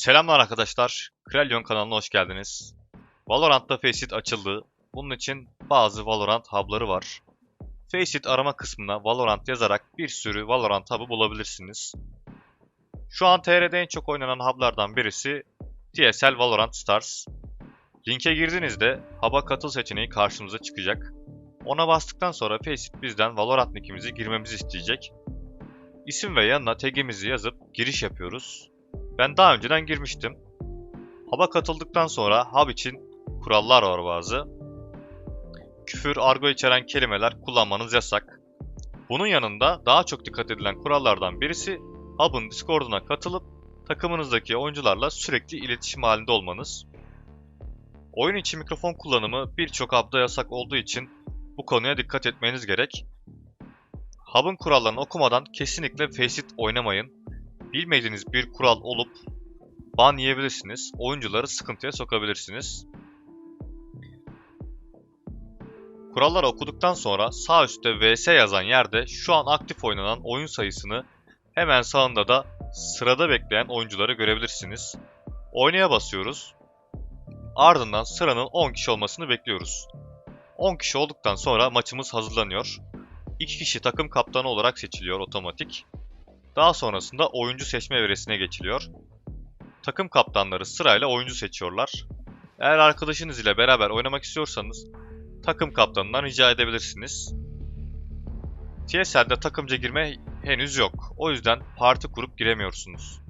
Selamlar arkadaşlar. Kralyon kanalına hoş geldiniz. Valorant'ta Faceit açıldı. Bunun için bazı Valorant hub'ları var. Faceit arama kısmına Valorant yazarak bir sürü Valorant hub'ı bulabilirsiniz. Şu an TR'de en çok oynanan hub'lardan birisi TSL Valorant Stars. Linke girdiğinizde hub'a katıl seçeneği karşımıza çıkacak. Ona bastıktan sonra Faceit bizden Valorant nickimizi girmemizi isteyecek. İsim ve yanına tag'imizi yazıp giriş yapıyoruz. Ben daha önceden girmiştim. Hub'a katıldıktan sonra hub için kurallar var bazı. Küfür, argo içeren kelimeler kullanmanız yasak. Bunun yanında daha çok dikkat edilen kurallardan birisi hub'ın Discord'una katılıp takımınızdaki oyuncularla sürekli iletişim halinde olmanız. Oyun içi mikrofon kullanımı birçok hub'da yasak olduğu için bu konuya dikkat etmeniz gerek. Hub'ın kurallarını okumadan kesinlikle Faceit oynamayın bilmediğiniz bir kural olup ban yiyebilirsiniz. Oyuncuları sıkıntıya sokabilirsiniz. Kuralları okuduktan sonra sağ üstte VS yazan yerde şu an aktif oynanan oyun sayısını hemen sağında da sırada bekleyen oyuncuları görebilirsiniz. Oynaya basıyoruz. Ardından sıranın 10 kişi olmasını bekliyoruz. 10 kişi olduktan sonra maçımız hazırlanıyor. 2 kişi takım kaptanı olarak seçiliyor otomatik. Daha sonrasında oyuncu seçme evresine geçiliyor. Takım kaptanları sırayla oyuncu seçiyorlar. Eğer arkadaşınız ile beraber oynamak istiyorsanız takım kaptanından rica edebilirsiniz. TSL'de takımca girme henüz yok. O yüzden parti kurup giremiyorsunuz.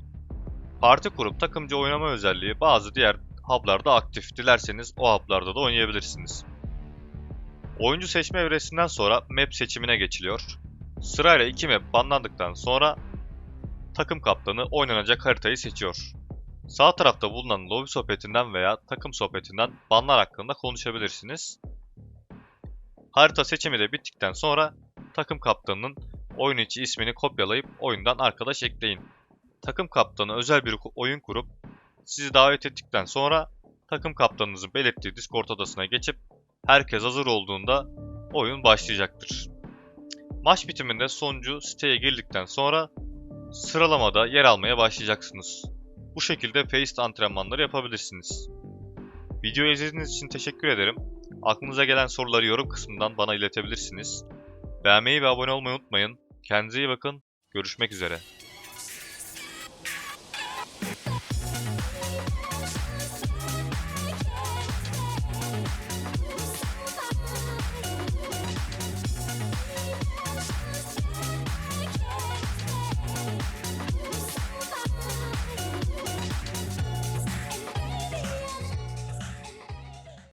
Parti kurup takımca oynama özelliği bazı diğer hub'larda aktif. Dilerseniz o hub'larda da oynayabilirsiniz. Oyuncu seçme evresinden sonra map seçimine geçiliyor. Sırayla iki map banlandıktan sonra takım kaptanı oynanacak haritayı seçiyor. Sağ tarafta bulunan lobi sohbetinden veya takım sohbetinden banlar hakkında konuşabilirsiniz. Harita seçimi de bittikten sonra takım kaptanının oyun içi ismini kopyalayıp oyundan arkadaş ekleyin. Takım kaptanı özel bir oyun kurup sizi davet ettikten sonra takım kaptanınızın belirttiği Discord odasına geçip herkes hazır olduğunda oyun başlayacaktır. Maç bitiminde sonuncu siteye girdikten sonra sıralamada yer almaya başlayacaksınız. Bu şekilde Faceit antrenmanları yapabilirsiniz. Videoyu izlediğiniz için teşekkür ederim. Aklınıza gelen soruları yorum kısmından bana iletebilirsiniz. Beğenmeyi ve abone olmayı unutmayın. Kendinize iyi bakın. Görüşmek üzere.